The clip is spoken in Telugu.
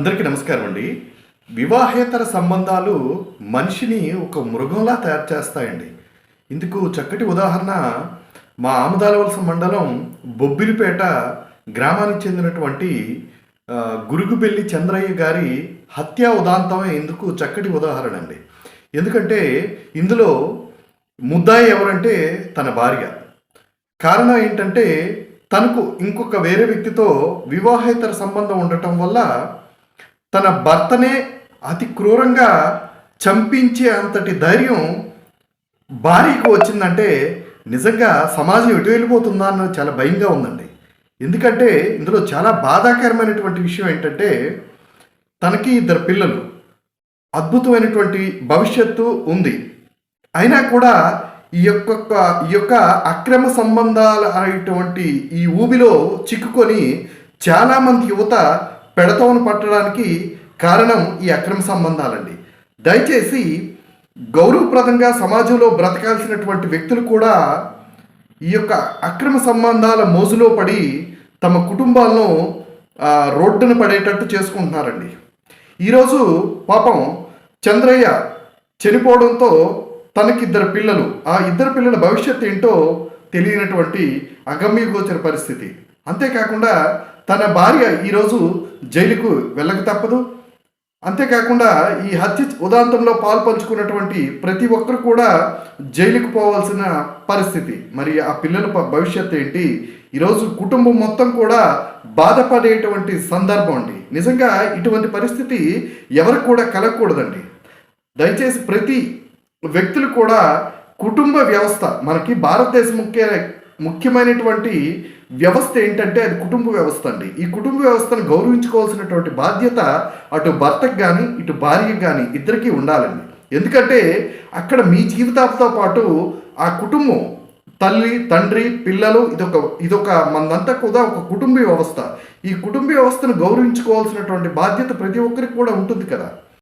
అందరికీ నమస్కారం అండి. వివాహేతర సంబంధాలు మనిషిని ఒక మృగంలా తయారు చేస్తాయండి. ఇందుకు చక్కటి ఉదాహరణ మా ఆమదాలవలస మండలం బొబ్బిలిపేట గ్రామానికి చెందినటువంటి గురుగుబెల్లి చంద్రయ్య గారి హత్యా ఉదాంతమే ఇందుకు చక్కటి ఉదాహరణ అండి. ఎందుకంటే ఇందులో ముద్దాయి ఎవరంటే తన భార్య. కారణం ఏంటంటే తనకు ఇంకొక వేరే వ్యక్తితో వివాహేతర సంబంధం ఉండటం వల్ల తన భర్తనే అతి క్రూరంగా చంపించే అంతటి ధైర్యం భార్యకు వచ్చిందంటే నిజంగా సమాజం ఎటు వెళ్ళిపోతుందా అన్నది చాలా భయంగా ఉందండి. ఎందుకంటే ఇందులో చాలా బాధాకరమైనటువంటి విషయం ఏంటంటే తనకి ఇద్దరు పిల్లలు. అద్భుతమైనటువంటి భవిష్యత్తు ఉంది. అయినా కూడా ఈ యొక్క ఈ యొక్క అక్రమ సంబంధాలు అనేటువంటి ఈ ఊబిలో చిక్కుకొని చాలామంది యువత పెడతోను పట్టడానికి కారణం ఈ అక్రమ సంబంధాలండి. దయచేసి గౌరవప్రదంగా సమాజంలో బ్రతకాల్సినటువంటి వ్యక్తులు కూడా ఈ యొక్క అక్రమ సంబంధాల మోజులో పడి తమ కుటుంబాలను రోడ్డును రోడ్డున పడేటట్టు చేసుకుంటున్నారండి. ఈరోజు పాపం చంద్రయ్య చనిపోవడంతో తనకి ఇద్దరు పిల్లలు ఆ ఇద్దరు పిల్లల భవిష్యత్తు ఏంటో తెలియనటువంటి అగమ్యగోచర పరిస్థితి. అంతేకాకుండా తన భార్య ఈరోజు జైలుకు వెళ్ళక తప్పదు. అంతేకాకుండా ఈ హత్య ఉదాంతంలో పాలు పంచుకున్నటువంటి ప్రతి ఒక్కరు కూడా జైలుకు పోవాల్సిన పరిస్థితి. మరి ఆ పిల్లల భవిష్యత్తు ఏంటి? ఈరోజు కుటుంబం మొత్తం కూడా బాధపడేటువంటి సందర్భం అండి. నిజంగా ఇటువంటి పరిస్థితి ఎవరికి కూడా కలగకూడదండి. దయచేసి ప్రతి వ్యక్తులు కూడా కుటుంబ వ్యవస్థ మనకి భారతదేశం ముఖ్య ముఖ్యమైనటువంటి వ్యవస్థ ఏంటంటే అది కుటుంబ వ్యవస్థ అండి. ఈ కుటుంబ వ్యవస్థను గౌరవించుకోవాల్సినటువంటి బాధ్యత అటు భర్తకు కానీ ఇటు భార్యకు కానీ ఇద్దరికీ ఉండాలండి. ఎందుకంటే అక్కడ మీ జీవితాలతో పాటు ఆ కుటుంబం తల్లి తండ్రి పిల్లలు ఇదొక ఇదొక మనంతా కూడా ఒక కుటుంబ వ్యవస్థ. ఈ కుటుంబ వ్యవస్థను గౌరవించుకోవాల్సినటువంటి బాధ్యత ప్రతి ఒక్కరికి కూడా ఉంటుంది కదా.